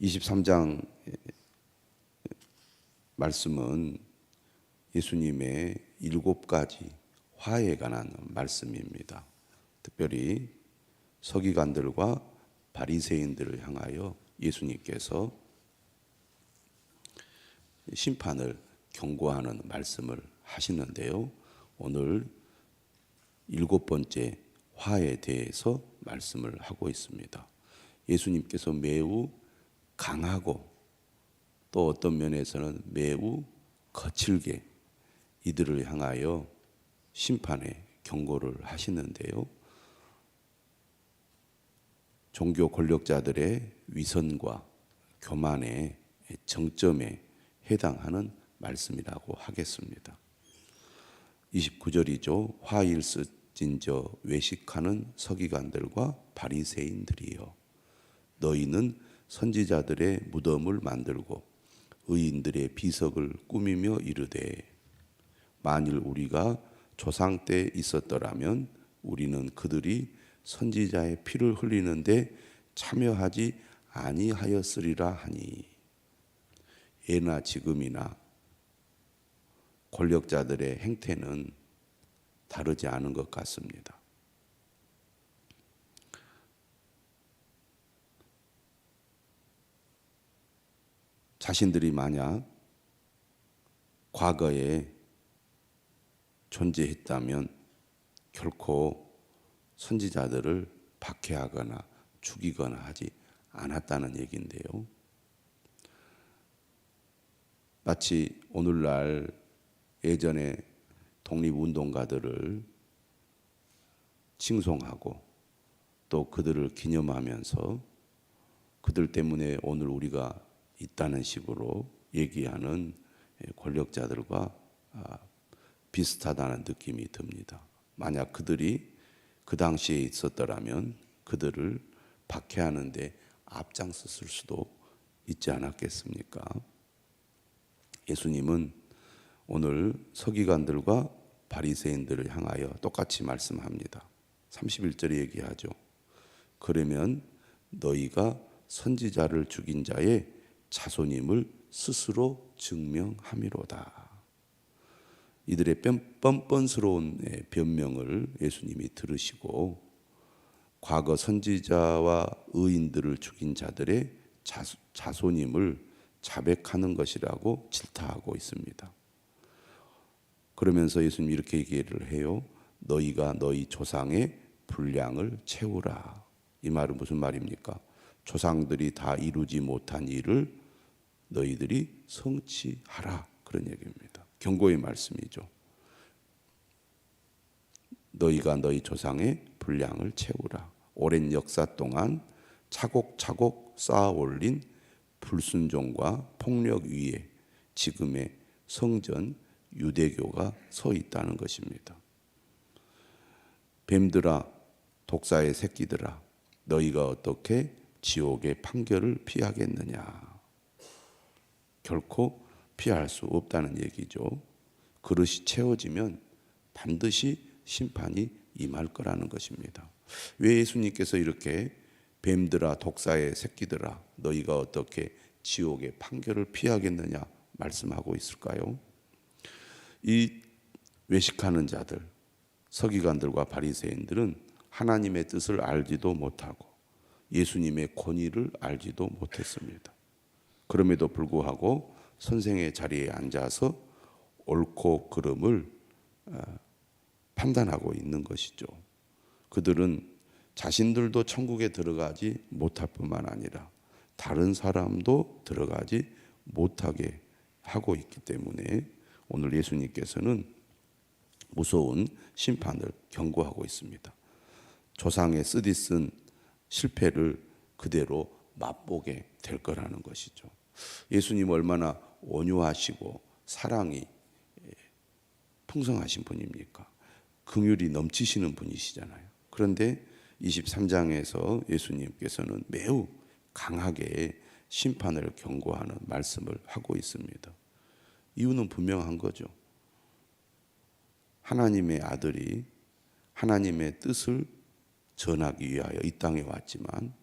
23장 말씀은 예수님의 일곱 가지 화에 관한 말씀입니다. 특별히 서기관들과 바리새인들을 향하여 예수님께서 심판을 경고하는 말씀을 하시는데요. 오늘 일곱 번째 화에 대해서 말씀을 하고 있습니다. 예수님께서 매우 강하고 또 어떤 면에서는 매우 거칠게 이들을 향하여 심판의 경고를 하시는데요. 종교 권력자들의 위선과 교만의 정점에 해당하는 말씀이라고 하겠습니다. 29절이죠. 화일스 진저 외식하는 서기관들과 바리새인들이여 너희는 선지자들의 무덤을 만들고 의인들의 비석을 꾸미며 이르되 만일 우리가 조상 때 있었더라면 우리는 그들이 선지자의 피를 흘리는데 참여하지 아니하였으리라 하니 예나 지금이나 권력자들의 행태는 다르지 않은 것 같습니다. 자신들이 만약 과거에 존재했다면 결코 선지자들을 박해하거나 죽이거나 하지 않았다는 얘기인데요. 마치 오늘날 예전에 독립운동가들을 칭송하고 또 그들을 기념하면서 그들 때문에 오늘 우리가 있다는 식으로 얘기하는 권력자들과 아, 비슷하다는 느낌이 듭니다. 만약 그들이 그 당시에 있었더라면 그들을 박해하는데 앞장섰을 수도 있지 않았겠습니까? 예수님은 오늘 서기관들과 바리새인들을 향하여 똑같이 말씀합니다. 31절에 얘기하죠. 그러면 너희가 선지자를 죽인 자의 자손임을 스스로 증명함이로다. 이들의 뻔뻔스러운 변명을 예수님이 들으시고 과거 선지자와 의인들을 죽인 자들의 자손임을 자백하는 것이라고 질타하고 있습니다. 그러면서 예수님 이렇게 얘기를 해요. 너희가 너희 조상의 분량을 채우라. 이 말은 무슨 말입니까? 조상들이 다 이루지 못한 일을 너희들이 성취하라. 그런 얘기입니다. 경고의 말씀이죠. 너희가 너희 조상의 분량을 채우라. 오랜 역사 동안 차곡차곡 쌓아 올린 불순종과 폭력 위에 지금의 성전 유대교가 서 있다는 것입니다. 뱀들아, 독사의 새끼들아, 너희가 어떻게 지옥의 판결을 피하겠느냐? 결코 피할 수 없다는 얘기죠. 그릇이 채워지면 반드시 심판이 임할 거라는 것입니다. 왜 예수님께서 이렇게 뱀들아 독사의 새끼들아 너희가 어떻게 지옥의 판결을 피하겠느냐 말씀하고 있을까요? 이 외식하는 자들 서기관들과 바리새인들은 하나님의 뜻을 알지도 못하고 예수님의 권위를 알지도 못했습니다. 그럼에도 불구하고 선생의 자리에 앉아서 옳고 그름을 어, 판단하고 있는 것이죠. 그들은 자신들도 천국에 들어가지 못할 뿐만 아니라 다른 사람도 들어가지 못하게 하고 있기 때문에 오늘 예수님께서는 무서운 심판을 경고하고 있습니다. 조상의 쓰디쓴 실패를 그대로 맛보게 될 거라는 것이죠. 예수님 얼마나 온유하시고 사랑이 풍성하신 분입니까? 긍휼이 넘치시는 분이시잖아요. 그런데 23장에서 예수님께서는 매우 강하게 심판을 경고하는 말씀을 하고 있습니다. 이유는 분명한 거죠. 하나님의 아들이 하나님의 뜻을 전하기 위하여 이 땅에 왔지만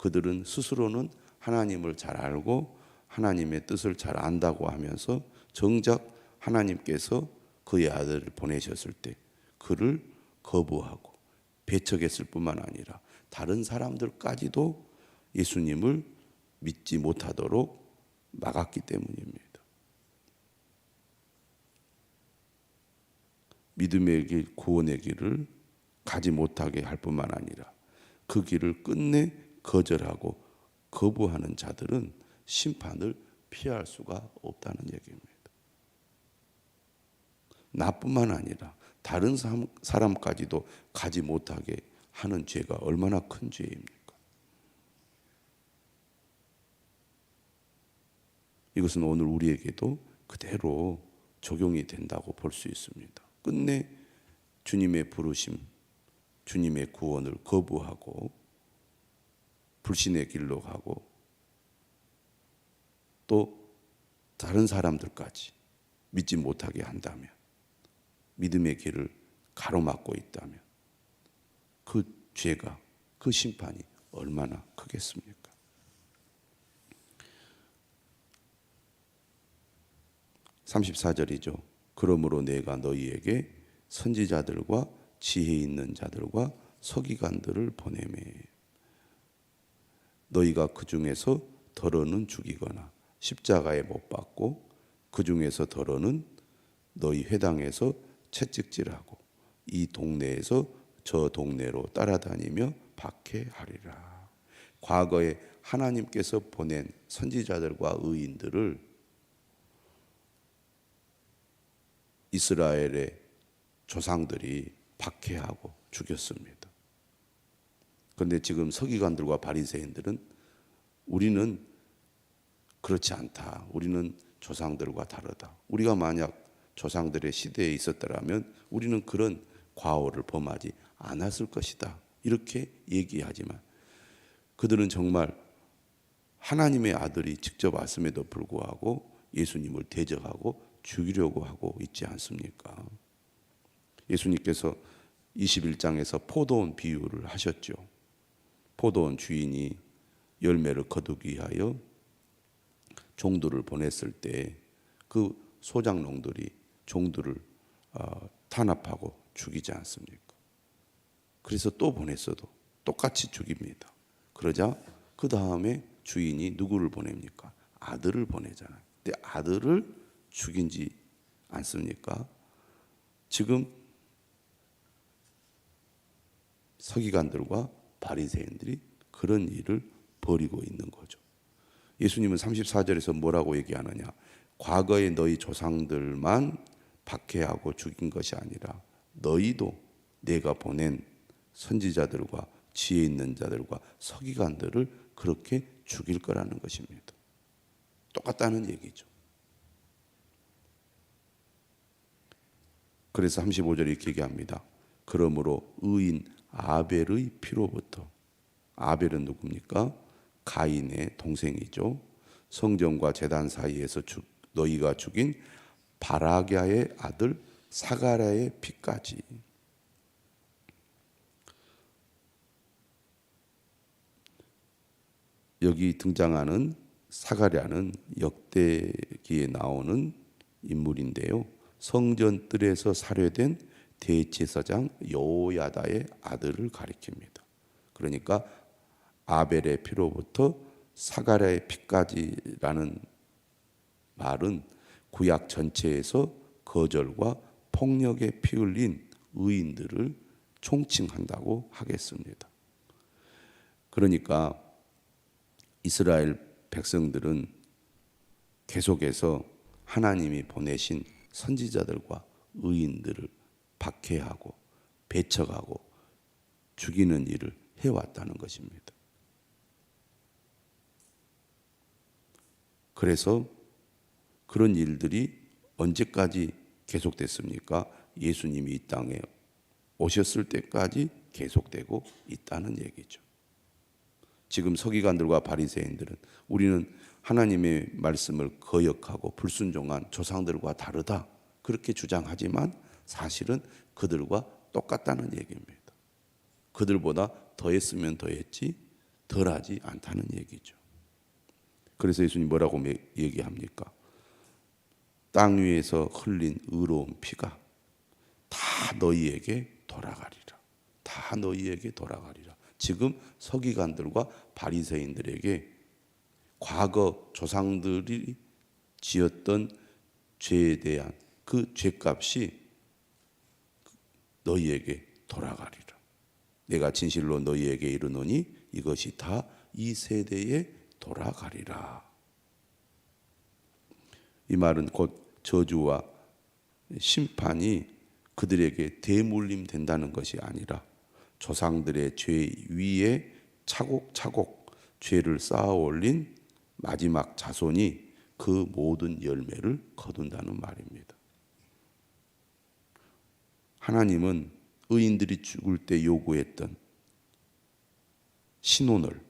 그들은 스스로는 하나님을 잘 알고 하나님의 뜻을 잘 안다고 하면서 정작 하나님께서 그의 아들을 보내셨을 때 그를 거부하고 배척했을 뿐만 아니라 다른 사람들까지도 예수님을 믿지 못하도록 막았기 때문입니다. 믿음의 길, 구원의 길을 가지 못하게 할 뿐만 아니라 그 길을 끝내 거절하고 거부하는 자들은 심판을 피할 수가 없다는 얘기입니다. 나뿐만 아니라 다른 사람까지도 가지 못하게 하는 죄가 얼마나 큰 죄입니까? 이것은 오늘 우리에게도 그대로 적용이 된다고 볼 수 있습니다. 끝내 주님의 부르심, 주님의 구원을 거부하고 불신의 길로 가고 또 다른 사람들까지 믿지 못하게 한다면 믿음의 길을 가로막고 있다면 그 죄가 그 심판이 얼마나 크겠습니까? (34절이죠) 그러므로 내가 너희에게 선지자들과 지혜 있는 자들과 서기관들을 보내매 너희가 그 중에서 더러는 죽이거나 십자가에 못 박고 그 중에서 더러는 너희 회당에서 채찍질하고 이 동네에서 저 동네로 따라다니며 박해하리라. 과거에 하나님께서 보낸 선지자들과 의인들을 이스라엘의 조상들이 박해하고 죽였습니다. 그런데 지금 서기관들과 바리새인들은 우리는 그렇지 않다. 우리는 조상들과 다르다. 우리가 만약 조상들의 시대에 있었더라면 우리는 그런 과오를 범하지 않았을 것이다. 이렇게 얘기하지만 그들은 정말 하나님의 아들이 직접 왔음에도 불구하고 예수님을 대적하고 죽이려고 하고 있지 않습니까? 예수님께서 21장에서 포도원 비유를 하셨죠. 포도원 주인이 열매를 거두기 위하여 종들을 보냈을 때 그 소장농들이 종들을 어, 탄압하고 죽이지 않습니까? 그래서 또 보냈어도 똑같이 죽입니다. 그러자 그 다음에 주인이 누구를 보냅니까? 아들을 보내잖아요. 근데 아들을 죽인지 않습니까? 지금 서기관들과 바리새인들이 그런 일을 벌이고 있는 거죠. 예수님은 34절에서 뭐라고 얘기하느냐? 과거에 너희 조상들만 박해하고 죽인 것이 아니라 너희도 내가 보낸 선지자들과 지혜 있는 자들과 서기관들을 그렇게 죽일 거라는 것입니다. 똑같다는 얘기죠. 그래서 35절에 이렇게 얘기합니다. 그러므로 의인 아벨의 피로부터 아벨은 누굽니까? 가인의 동생이죠. 성전과 제단 사이에서 죽, 너희가 죽인 바라기아의 아들 사가랴의 피까지 여기 등장하는 사가랴는 역대기에 나오는 인물인데요. 성전 뜰에서 살해된 대제사장 여호야다의 아들을 가리킵니다. 그러니까 아벨의 피로부터 사가랴의 피까지라는 말은 구약 전체에서 거절과 폭력에 피 흘린 의인들을 총칭한다고 하겠습니다. 그러니까 이스라엘 백성들은 계속해서 하나님이 보내신 선지자들과 의인들을 박해하고 배척하고 죽이는 일을 해왔다는 것입니다. 그래서 그런 일들이 언제까지 계속됐습니까? 예수님이 이 땅에 오셨을 때까지 계속되고 있다는 얘기죠. 지금 서기관들과 바리새인들은 우리는 하나님의 말씀을 거역하고 불순종한 조상들과 다르다 그렇게 주장하지만 사실은 그들과 똑같다는 얘기입니다. 그들보다 더했으면 더했지 덜하지 않다는 얘기죠. 그래서 예수님 뭐라고 매- 얘기합니까? 땅 위에서 흘린 의로운 피가 다 너희에게 돌아가리라. 다 너희에게 돌아가리라. 지금 서기관들과 바리새인들에게 과거 조상들이 지었던 죄에 대한 그 죄값이 너희에게 돌아가리라. 내가 진실로 너희에게 이르노니 이것이 다 이 세대에 돌아가리라. 이 말은 곧 저주와 심판이 그들에게 대물림 된다는 것이 아니라 조상들의 죄 위에 차곡차곡 죄를 쌓아 올린 마지막 자손이 그 모든 열매를 거둔다는 말입니다. 하나님은 의인들이 죽을 때 요구했던 신혼을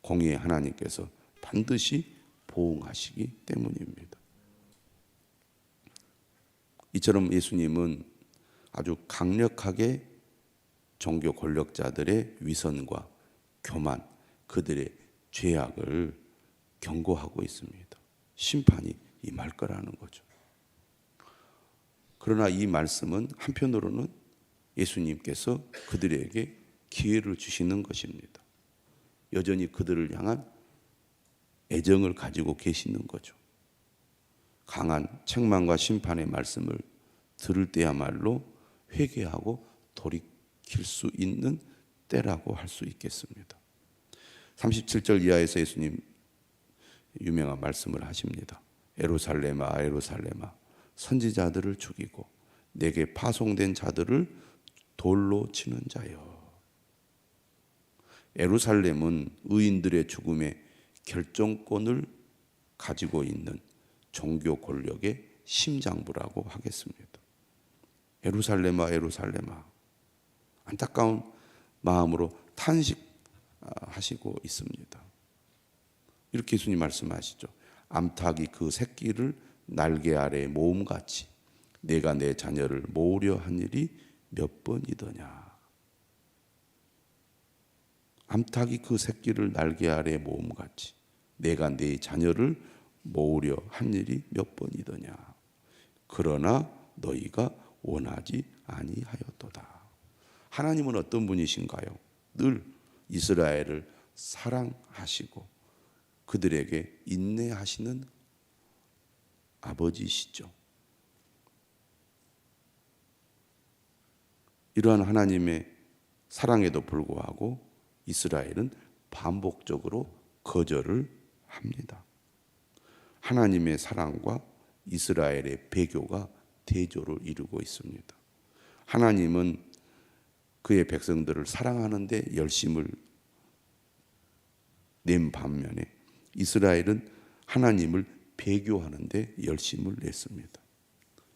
공의의 하나님께서 반드시 보응하시기 때문입니다. 이처럼 예수님은 아주 강력하게 종교 권력자들의 위선과 교만, 그들의 죄악을 경고하고 있습니다. 심판이 임할 거라는 거죠. 그러나 이 말씀은 한편으로는 예수님께서 그들에게 기회를 주시는 것입니다. 여전히 그들을 향한 애정을 가지고 계시는 거죠. 강한 책망과 심판의 말씀을 들을 때야말로 회개하고 돌이킬 수 있는 때라고 할 수 있겠습니다. 37절 이하에서 예수님 유명한 말씀을 하십니다. 에루살렘아 에루살렘아 선지자들을 죽이고 내게 파송된 자들을 돌로 치는 자여 에루살렘은 의인들의 죽음의 결정권을 가지고 있는 종교 권력의 심장부라고 하겠습니다. 에루살렘아 에루살렘아 안타까운 마음으로 탄식하시고 있습니다. 이렇게 예수님 말씀하시죠. 암탉이 그 새끼를 날개 아래 모음같이 내가 내 자녀를 모으려 한 일이 몇 번이더냐. 암탉이 그 새끼를 날개 아래 모음같이 내가 내 자녀를 모으려 한 일이 몇 번이더냐. 그러나 너희가 원하지 아니하였도다. 하나님은 어떤 분이신가요? 늘 이스라엘을 사랑하시고 그들에게 인내하시는 아버지시죠. 이러한 하나님의 사랑에도 불구하고 이스라엘은 반복적으로 거절을 합니다. 하나님의 사랑과 이스라엘의 배교가 대조를 이루고 있습니다. 하나님은 그의 백성들을 사랑하는데 열심을 낸 반면에 이스라엘은 하나님을 배교하는데 열심을 냈습니다.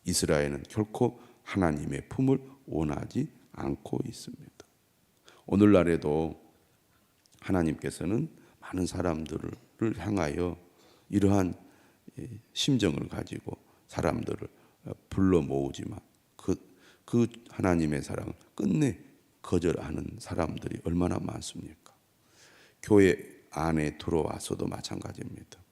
이스라엘은 결코 하나님의 품을 원하지 않고 있습니다. 오늘날에도 하나님께서는 많은 사람들을 향하여 이러한 심정을 가지고 사람들을 불러 모으지만 그, 그 하나님의 사랑을 끝내 거절하는 사람들이 얼마나 많습니까? 교회 안에 들어와서도 마찬가지입니다.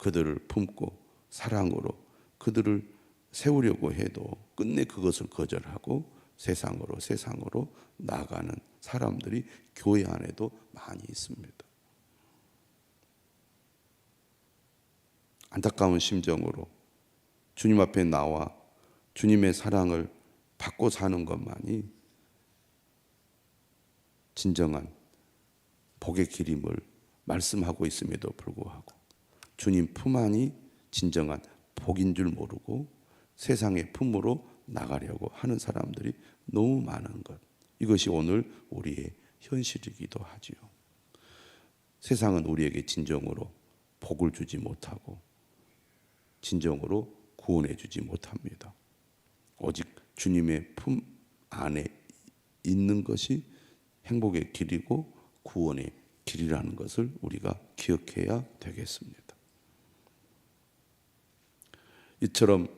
그들을 품고 사랑으로 그들을 세우려고 해도 끝내 그것을 거절하고 세상으로 세상으로 나가는 사람들이 교회 안에도 많이 있습니다. 안타까운 심정으로 주님 앞에 나와 주님의 사랑을 받고 사는 것만이 진정한 복의 길임을 말씀하고 있음에도 불구하고 주님 품 안이 진정한 복인 줄 모르고 세상의 품으로 나가려고 하는 사람들이 너무 많은 것. 이것이 오늘 우리의 현실이기도 하지요. 세상은 우리에게 진정으로 복을 주지 못하고 진정으로 구원해 주지 못합니다. 오직 주님의 품 안에 있는 것이 행복의 길이고 구원의 길이라는 것을 우리가 기억해야 되겠습니다. 이처럼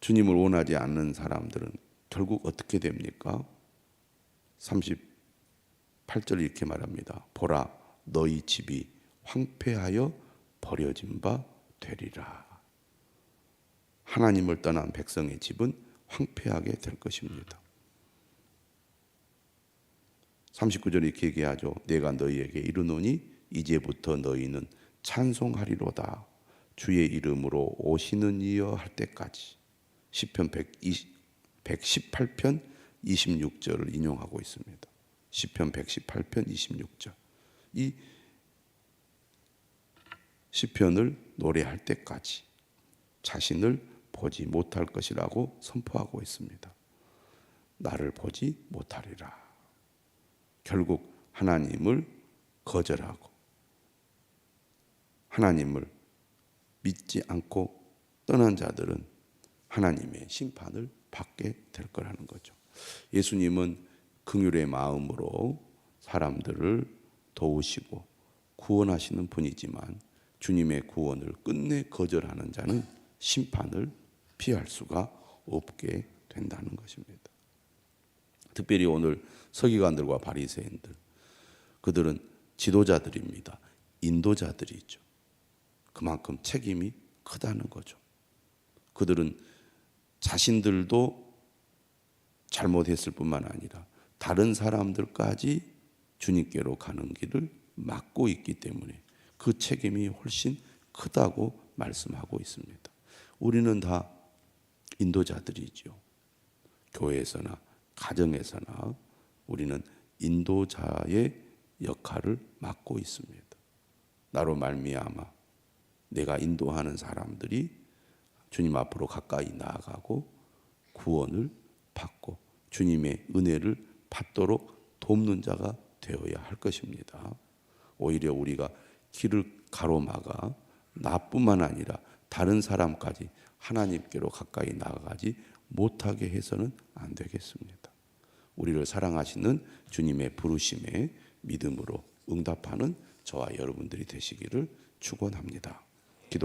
주님을 원하지 않는 사람들은 결국 어떻게 됩니까? 8절 이렇게 말합니다. 보라 너희 집이 황폐하여 버려진 바 되리라. 하나님을 떠난 백성의 집은 황폐하게 될 것입니다. 39절에 이렇게 얘기하죠. 내가 너희에게 이르노니 이제부터 너희는 찬송하리로다. 주의 이름으로 오시는 이여 할 때까지. 시편 120, 118편 26절을 인용하고 있습니다. 시편 118편 26절. 이 시편을 노래할 때까지 자신을 보지 못할 것이라고 선포하고 있습니다. 나를 보지 못하리라. 결국 하나님을 거절하고 하나님을 믿지 않고 떠난 자들은 하나님의 심판을 받게 될 거라는 거죠. 예수님은 긍휼의 마음으로 사람들을 도우시고 구원하시는 분이지만 주님의 구원을 끝내 거절하는 자는 심판을 피할 수가 없게 된다는 것입니다. 특별히 오늘 서기관들과 바리새인들 그들은 지도자들입니다. 인도자들이죠. 그만큼 책임이 크다는 거죠. 그들은 자신들도 잘못했을 뿐만 아니라 다른 사람들까지 주님께로 가는 길을 막고 있기 때문에 그 책임이 훨씬 크다고 말씀하고 있습니다. 우리는 다 인도자들이죠. 교회에서나 가정에서나 우리는 인도자의 역할을 맡고 있습니다. 나로 말미암아 내가 인도하는 사람들이 주님 앞으로 가까이 나아가고 구원을 받고 주님의 은혜를 받도록 돕는 자가 되어야 할 것입니다. 오히려 우리가 길을 가로막아 나뿐만 아니라 다른 사람까지 하나님께로 가까이 나아가지 못하게 해서는 안 되겠습니다. 우리를 사랑하시는 주님의 부르심에 믿음으로 응답하는 저와 여러분들이 되시기를 축원합니다.